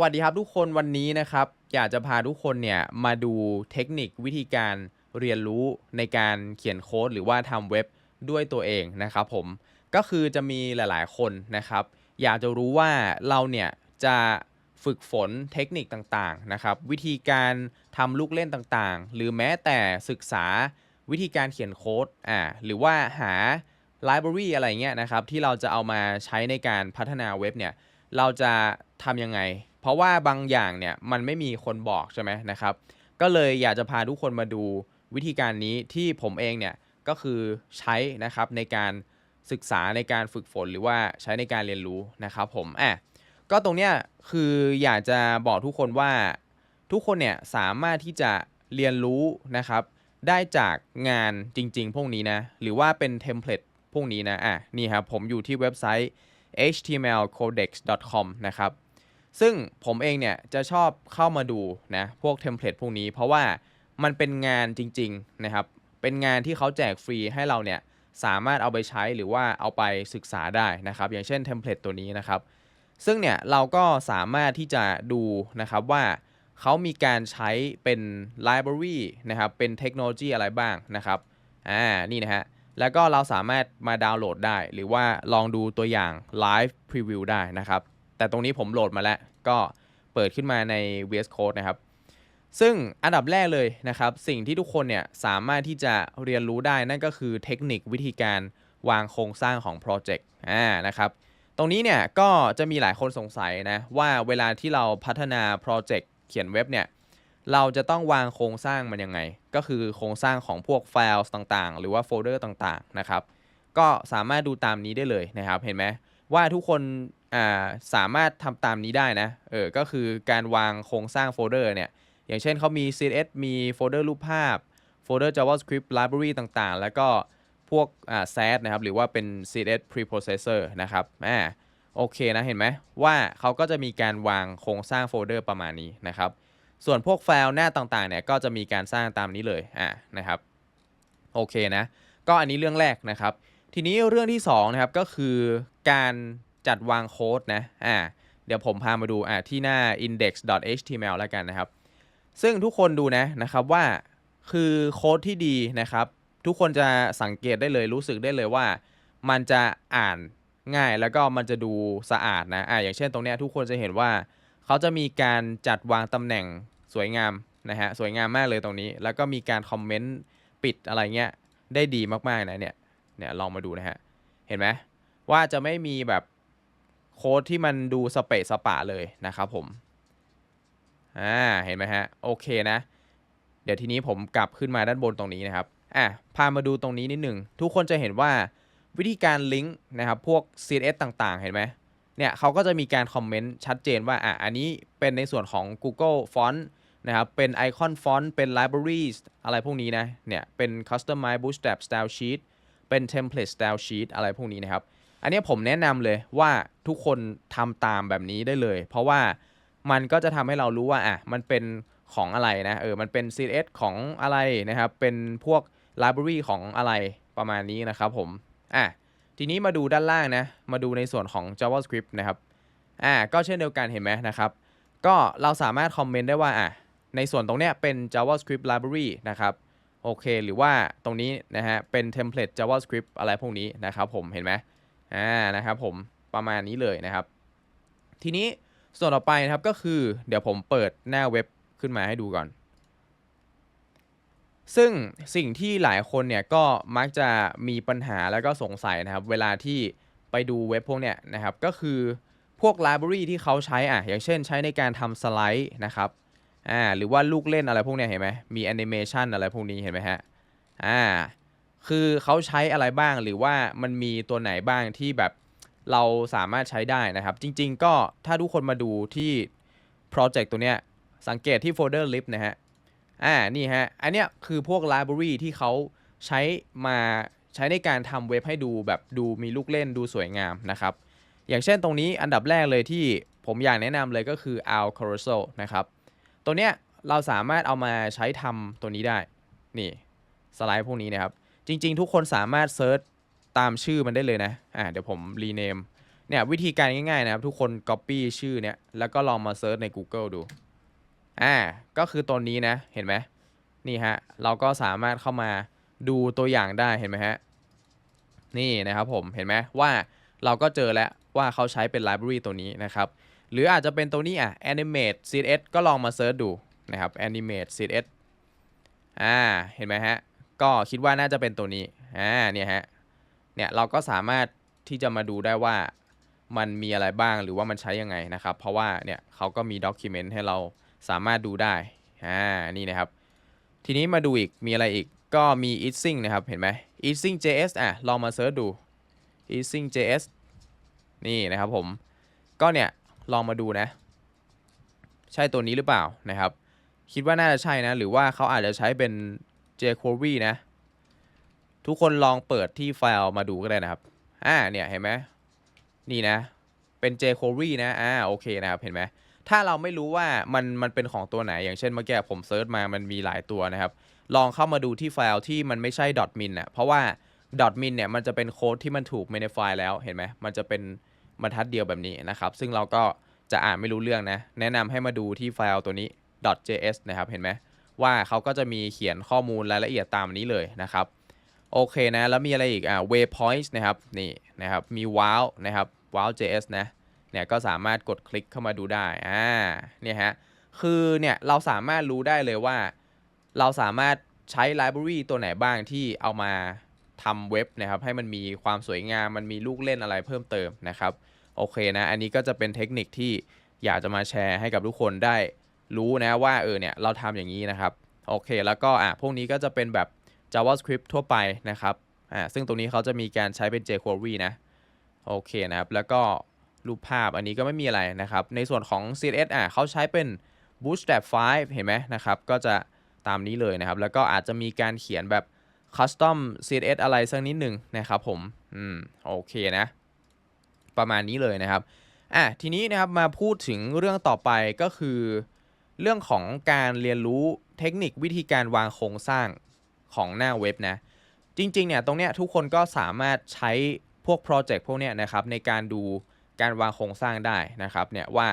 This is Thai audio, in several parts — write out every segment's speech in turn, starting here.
วัสดีครับทุกคนวันนี้นะครับ อยากจะพาทุกคนเนี่ยมาดูเทคนิควิธีการเรียนรู้ในการเขียนโค้ดหรือว่าทำเว็บด้วยตัวเองนะครับผมก็คือจะมีหลาย ๆ คนนะครับ อยากจะรู้ว่าเราเนี่ยจะฝึกฝนเทคนิคต่างๆนะครับ วิธีการทำลูกเล่นต่างๆ หรือแม้แต่ศึกษาวิธีการเขียนโค้ดอ่าหรือว่าหา library อะไรเงี้ยนะครับ ที่เราจะเอามาใช้ในการพัฒนาเว็บเนี่ยเราจะทำยังไง ราะว่าบางอย่างเนี่ยมันไม่มีคนบอกใช่ไหมนะครับ ก็เลยอยากจะพาทุกคนมาดูวิธีการนี้ที่ผมเองเนี่ยก็คือใช้นะครับในการศึกษาในการฝึกฝนหรือว่าใช้ในการเรียนรู้นะครับผมอะก็ตรงเนี้ยคืออยากจะบอกทุกคนว่าทุกคนเนี่ยสามารถที่จะเรียนรู้นะครับ ได้จากงานจริง ๆ พวกนี้นะ หรือว่าเป็นเทมเพลตพวกนี้นะอะนี่ครับผมอยู่ที่เว็บไซต์ htmlcodex.com นะครับ ซึ่งผมเองเนี่ยจะชอบเข้ามาดูนะพวกเทมเพลตพวกนี้ เพราะว่ามันเป็นงานจริงๆนะครับ เป็นงานที่เขาแจกฟรีให้เราเนี่ยสามารถเอาไปใช้หรือว่าเอาไปศึกษาได้นะครับ อย่างเช่นเทมเพลตตัวนี้นะครับ ซึ่งเนี่ยเราก็สามารถที่จะดูนะครับว่าเขามีการใช้เป็น library นะครับ เป็นเทคโนโลยีอะไรบ้างนะครับ อ่า นี่นะฮะ แล้วก็เราสามารถมาดาวน์โหลดได้ หรือว่าลองดูตัวอย่าง live preview ได้นะครับ แต่ตรงนี้ผมโหลดมาแล้ว ก็เปิดขึ้นมาใน VS Code นะครับ ซึ่งอันดับแรกเลยนะครับ สิ่งที่ทุกคนเนี่ยสามารถที่จะเรียนรู้ได้นั่นก็คือเทคนิควิธีการวางโครงสร้างของโปรเจกต์อ่านะครับ ตรงนี้เนี่ยก็จะมีหลายคนสงสัยนะว่าเวลาที่เราพัฒนาโปรเจกต์เขียนเว็บเนี่ยเราจะต้องวางโครงสร้างมันยังไง ก็คือโครงสร้างของพวกไฟล์ต่างๆ หรือว่าโฟลเดอร์ต่างๆนะครับ ก็สามารถดูตามนี้ได้เลยนะครับ เห็นไหมว่าทุกคน อ่าสามารถทำตามนี้ได้นะเออก็คือการวางโครงสร้างโฟลเดอร์เนี่ย อย่างเช่นเขามี CSS มีโฟลเดอร์รูปภาพโฟลเดอร์ JavaScript library ต่างๆ แล้วก็พวกอ่า SAT นะครับ หรือว่าเป็น CSS preprocessor นะครับอ่าโอเคนะ เห็นไหมว่าเขาก็จะมีการวางโครงสร้างโฟลเดอร์ประมาณนี้นะครับ ส่วนพวกไฟล์หน้าต่างๆเนี่ยก็จะมีการสร้างตามนี้เลยอ่านะครับโอเคนะ ก็อันนี้เรื่องแรกนะครับ ทีนี้เรื่องที่2นะครับก็คือการ จัดวางโค้ดนะอ่าเดี๋ยวผมพามาดูอ่าที่หน้า index.html แล้วกันนะครับ ซึ่งทุกคนดูนะนะครับว่าคือโค้ดที่ดีนะครับ ทุกคนจะสังเกตได้เลยรู้สึกได้เลยว่า มันจะอ่านง่ายแล้วก็มันจะดูสะอาดนะอ่าอย่างเช่นตรงเนี้ยทุกคนจะเห็นว่า เขาจะมีการจัดวางตำแหน่งสวยงามนะฮะสวยงามมากเลยตรงนี้ แล้วก็มีการคอมเมนต์ปิดอะไรเงี้ยได้ดีมากๆนะเนี่ยเนี่ยลองมาดูนะฮะเห็นไหมว่าจะไม่มีแบบ โค้ดที่มันดูสเปะสปะเลยนะครับผม อ่า เห็นไหมฮะ โอเคนะ เดี๋ยวทีนี้ผมกลับขึ้นมาด้านบนตรงนี้นะครับ อะ พามาดูตรงนี้นิดหนึ่ง ทุกคนจะเห็นว่าวิธีการลิงก์นะครับ พวก CSS ต่างๆ เห็นไหมเนี่ยเขาก็จะมีการคอมเมนต์ชัดเจนว่า อะ อันนี้เป็นในส่วนของ Google Font นะครับ เป็นไอคอนฟอนต์เป็น libraries อะไรพวกนี้นะ เนี่ย เป็น Customize Bootstrap Style Sheet เป็น Template Style Sheet อะไรพวกนี้นะครับ อันนี้ผมแนะนำเลยว่าทุกคนทำตามแบบนี้ได้เลย เพราะว่ามันก็จะทำให้เรารู้ว่าอะมันเป็นของอะไรนะเออมันเป็น CSS ของอะไรนะครับ เป็นพวก library ของอะไรประมาณนี้นะครับผมอะทีนี้มาดูด้านล่างนะ มาดูในส่วนของ JavaScript นะครับอ่าก็เช่นเดียวกันเห็นไหมนะครับ ก็เราสามารถคอมเมนต์ได้ว่าอะในส่วนตรงเนี้ยเป็น JavaScript library นะครับโอเค หรือว่าตรงนี้นะฮะเป็น template JavaScript อะไรพวกนี้นะครับผมเห็นไหม อ่านะครับผมประมาณนี้เลยนะครับ ทีนี้ส่วนต่อไปนะครับก็คือเดี๋ยวผมเปิดหน้าเว็บขึ้นมาให้ดูก่อน ซึ่งสิ่งที่หลายคนเนี่ยก็มักจะมีปัญหาแล้วก็สงสัยนะครับ เวลาที่ไปดูเว็บพวกเนี้ยนะครับ ก็คือพวก library ที่เขาใช้อะอย่างเช่นใช้ในการทำสไลด์นะครับอ่าหรือว่าลูกเล่นอะไรพวกเนี้ยเห็นไหมมีแอนิเมชันอะไรพวกนี้เห็นไหมฮะอ่า คือเขาใช้อะไรบ้างหรือว่ามันมีตัวไหนบ้างที่แบบเราสามารถใช้ได้นะครับ จริง ๆ ก็ถ้าทุกคนมาดูที่โปรเจกต์ตัวเนี้ยสังเกตที่โฟลเดอร์ลิฟนะฮะอ่านี่ฮะ อันเนี้ยคือพวก library ที่เขาใช้มาใช้ในการทำเว็บให้ดูแบบดูมีลูกเล่นดูสวยงามนะครับ อย่างเช่นตรงนี้อันดับแรกเลยที่ผมอยากแนะนำเลยก็คือ Al Carousel นะครับ ตัวเนี้ยเราสามารถเอามาใช้ทำตัวนี้ได้ นี่ สไลด์พวกนี้นะครับ จริง ๆ ทุกคนสามารถเซิร์ชตามชื่อมันได้เลยนะ อ่า เดี๋ยวผมรีเนม เนี่ยวิธีการง่ายๆนะครับ ทุกคน Copy ชื่อเนี่ย แล้วก็ลองมาเซิร์ชใน Google ดู อ่า ก็คือตัวนี้นะ เห็นไหม นี่ฮะ เราก็สามารถเข้ามาดูตัวอย่างได้ เห็นไหมฮะ นี่นะครับผม เห็นไหมว่าเราก็เจอแล้วว่าเขาใช้เป็น library ตัวนี้นะครับ หรืออาจจะเป็นตัวนี้อะ animate css ก็ลองมาเซิร์ชดูนะครับ animate css อ่า เห็นไหมฮะ ก็คิดว่าน่าจะเป็นตัวนี้อ่าเนี่ยฮะเนี่ยเราก็สามารถที่จะมาดูได้ว่ามันมีอะไรบ้างหรือว่ามันใช้ยังไงนะครับ เพราะว่าเนี่ยเขาก็มีด็อกิเมนต์ให้เราสามารถดูได้อ่านี่นะครับ ทีนี้มาดูอีกมีอะไรอีกก็มี easing นะครับ เห็นไหม easing js อะลองมาเซิร์ชดู easing js นี่นะครับผม ก็เนี่ยลองมาดูนะ ใช่ตัวนี้หรือเปล่านะครับ คิดว่าน่าจะใช่นะ หรือว่าเขาอาจจะใช้เป็น jQuery นะ ทุกคนลองเปิดที่ไฟล์มาดูก็ได้นะครับ อ่า เนี่ย เห็นไหมนี่นะ เป็น jQuery นะ อ่า โอเคนะครับ เห็นไหม ถ้าเราไม่รู้ว่ามัน มันเป็นของตัวไหน อย่างเช่นเมื่อกี้ผมเซิร์ชมา มันมีหลายตัวนะครับ ลองเข้ามาดูที่ไฟล์ที่มันไม่ใช่ .min อะเพราะว่า .min เนี่ย มันจะเป็นโค้ดที่มันถูก manify แล้ว เห็นไหม มันจะเป็นบรรทัดเดียวแบบนี้นะครับ ซึ่งเราก็จะอ่านไม่รู้เรื่องนะ แนะนำให้มาดูที่ไฟล์ตัวนี้ .js นะครับ เห็นไหม ว่าเขาก็จะมีเขียนข้อมูลรายละเอียดตามนี้เลยนะครับโอเคนะแล้วมีอะไรอีกอ่า waypoints นะครับนี่นะครับมี wow นะครับ wow js นะเนี่ยก็สามารถกดคลิกเข้ามาดูได้อ่าเนี่ยฮะคือเนี่ยเราสามารถรู้ได้เลยว่า เราสามารถใช้ library ตัวไหนบ้างที่เอามาทำเว็บนะครับให้มันมีความสวยงามมันมีลูกเล่นอะไรเพิ่มเติมนะครับโอเคนะอันนี้ก็จะเป็นเทคนิคที่อยากจะมาแชร์ให้กับทุกคนได้ รู้นะว่าเออเนี่ยเราทำอย่างนี้นะครับโอเค แล้วก็อะพวกนี้ก็จะเป็นแบบ JavaScript ทั่วไปนะครับอ่าซึ่งตรงนี้เขาจะมีการใช้เป็น jQuery นะโอเคนะครับ แล้วก็รูปภาพอันนี้ก็ไม่มีอะไรนะครับ ในส่วนของ CSS อะเขาใช้เป็น Bootstrap 5 เห็นไหมนะครับ ก็จะตามนี้เลยนะครับ แล้วก็อาจจะมีการเขียนแบบ Custom CSS อะไรสักนิดหนึ่งนะครับผม อืม โอเคนะ ประมาณนี้เลยนะครับ อะ ทีนี้นะครับมาพูดถึงเรื่องต่อไปก็คือ เรื่องของการเรียนรู้เทคนิควิธีการวางโครงสร้างของหน้าเว็บนะจริงๆเนี่ยตรงเนี้ยทุกคนก็สามารถใช้พวกโปรเจกต์พวกเนี้ยนะครับในการดูการวางโครงสร้างได้นะครับเนี่ยว่า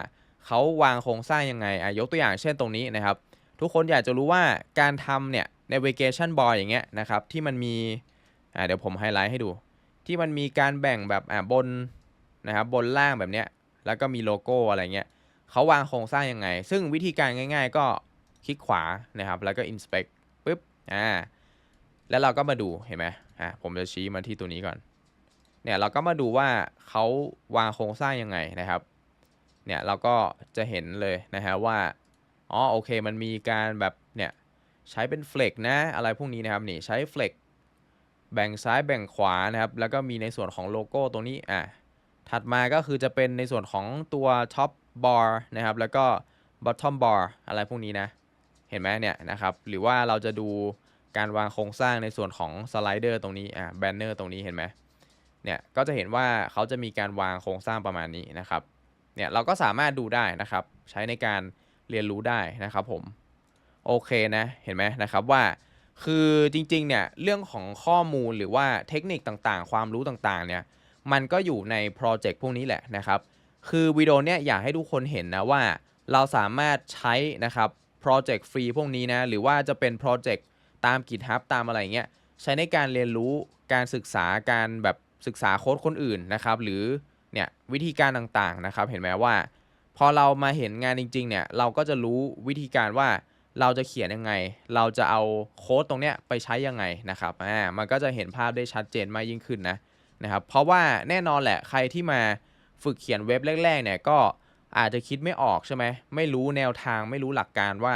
เขาวางโครงสร้างยังไงอะยกตัวอย่างเช่นตรงนี้นะครับ ทุกคนอยากจะรู้ว่าการทำเนี่ย navigation bar อย่างเงี้ยนะครับที่มันมีอ่าเดี๋ยวผมไฮไลท์ให้ดู ที่มันมีการแบ่งแบบอ่าบนนะครับบนล่างแบบเนี้ยแล้วก็มีโลโก้อะไรเงี้ย เขาวางโครงสร้างยังไง ซึ่งวิธีการง่าย ๆ ก็คลิกขวานะครับ แล้วก็ inspect ปุ๊บอ่าแล้วเราก็มาดูเห็นไหมอะผมจะชี้มาที่ตัวนี้ก่อน เนี่ยเราก็มาดูว่าเขาวางโครงสร้างยังไงนะครับ เนี่ยเราก็จะเห็นเลยนะฮะว่าอ๋อโอเคมันมีการแบบเนี่ยใช้เป็นเฟล็กนะอะไรพวกนี้นะครับนี่ใช้เฟล็กแบ่งซ้ายแบ่งขวานะครับ แล้วก็มีในส่วนของโลโก้ตรงนี้อะถัดมาก็คือจะเป็นในส่วนของตัว top bar นะครับ แล้วก็ bottom bar อะไรพวกนี้นะ เห็นไหมเนี่ยนะครับ หรือว่าเราจะดูการวางโครงสร้างในส่วนของสไลเดอร์ตรงนี้ อ่า แบนเนอร์ตรงนี้เห็นไหมเนี่ย ก็จะเห็นว่าเขาจะมีการวางโครงสร้างประมาณนี้นะครับ เนี่ย เราก็สามารถดูได้นะครับ ใช้ในการเรียนรู้ได้นะครับผม โอเคนะ เห็นไหมนะครับว่า คือจริงๆ เนี่ยเรื่องของข้อมูลหรือว่าเทคนิคต่างๆ ความรู้ต่างๆ เนี่ย มันก็อยู่ในโปรเจกต์พวกนี้แหละนะครับ คือวิดีโอเนี่ยอยากให้ทุกคนเห็นนะว่า เราสามารถใช้นะครับโปรเจกต์ฟรีพวกนี้นะ หรือว่าจะเป็นโปรเจกต์ตาม GitHub ตามอะไรเงี้ยใช้ในการเรียนรู้การศึกษาการแบบศึกษาโค้ดคนอื่นนะครับ หรือเนี่ยวิธีการต่างๆนะครับ เห็นไหมว่า พอเรามาเห็นงานจริง ๆ เนี่ยเราก็จะรู้วิธีการว่าเราจะเขียนยังไง เราจะเอาโค้ดตรงเนี้ยไปใช้ยังไงนะครับอ่ามันก็จะเห็นภาพได้ชัดเจนมากยิ่งขึ้นนะนะครับ เพราะว่าแน่นอนแหละใครที่มา ฝึกเขียนเว็บแรกๆเนี่ยก็อาจจะคิดไม่ออกใช่ไหมไม่รู้แนวทางไม่รู้หลักการว่า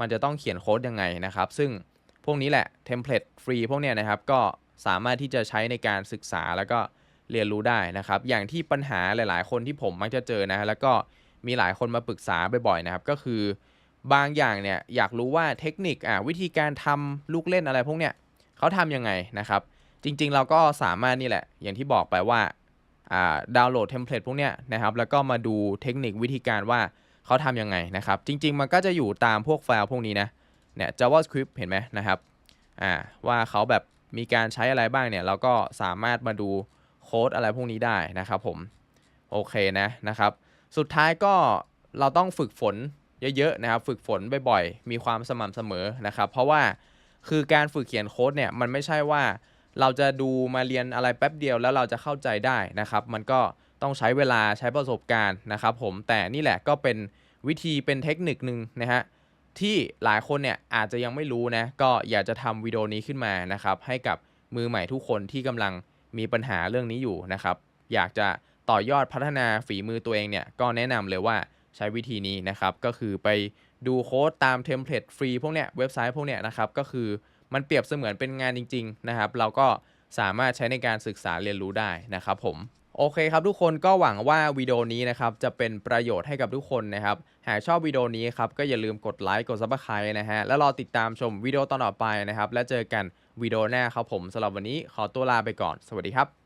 มันจะต้องเขียนโค้ดยังไงนะครับ ซึ่งพวกนี้แหละเทมเพลตฟรีพวกเนี้ยนะครับก็สามารถที่จะใช้ในการศึกษาแล้วก็เรียนรู้ได้นะครับ อย่างที่ปัญหาหลาย ๆ คนที่ผมมักจะเจอนะแล้วก็มีหลายคนมาปรึกษาบ่อยๆนะครับ ก็คือบางอย่างเนี่ยอยากรู้ว่าเทคนิคอะวิธีการทำลูกเล่นอะไรพวกเนี้ยเขาทำยังไงนะครับ จริงๆ เราก็สามารถนี่แหละ อย่างที่บอกไปว่า ดาวน์โหลดเทมเพลตพวกเนี้ยนะครับแล้วก็มาดูเทคนิควิธีการว่าเขาทำยังไงนะครับ จริง ๆ มันก็จะอยู่ตามพวกไฟล์พวกนี้นะเนี่ย JavaScript เห็นไหมนะครับอ่าว่าเขาแบบมีการใช้อะไรบ้างเนี่ย เราก็สามารถมาดูโค้ดอะไรพวกนี้ได้นะครับผม โอเคนะนะครับ สุดท้ายก็เราต้องฝึกฝนเยอะๆนะครับ ฝึกฝนบ่อยๆ มีความสม่ำเสมอนะครับ เพราะว่าคือการฝึกเขียนโค้ดเนี่ยมันไม่ใช่ว่า เราจะดูมาเรียนอะไรแป๊บเดียวแล้วเราจะเข้าใจได้นะครับ มันก็ต้องใช้เวลาใช้ประสบการณ์นะครับ ผมแต่นี่แหละก็เป็นวิธีเป็นเทคนิคนึงนะฮะที่หลายคนเนี่ยอาจจะยังไม่รู้นะก็อยากจะทำวิดีโอนี้ขึ้นมานะครับ ให้กับมือใหม่ทุกคนที่กำลังมีปัญหาเรื่องนี้อยู่นะครับ อยากจะต่อยอดพัฒนาฝีมือตัวเองเนี่ยก็แนะนำเลยว่าใช้วิธีนี้นะครับ ก็คือไปดูโค้ดตามเทมเพลตฟรีพวกเนี้ยเว็บไซต์พวกเนี้ยนะครับ ก็คือ มันเปรียบเสมือนเป็นงานจริง ๆ นะครับ เราก็สามารถใช้ในการศึกษาเรียนรู้ได้นะครับผมโอเคครับทุกคนก็หวังว่าวิดีโอนี้นะครับจะเป็นประโยชน์ให้กับทุกคนนะครับ หากชอบวิดีโอนี้ครับก็อย่าลืมกดไลค์กดซับสไครต์นะฮะแล้วรอติดตามชมวิดีโอตอนต่อไปนะครับ และเจอกันวิดีโอหน้าครับผมสำหรับวันนี้ขอตัวลาไปก่อน สวัสดีครับ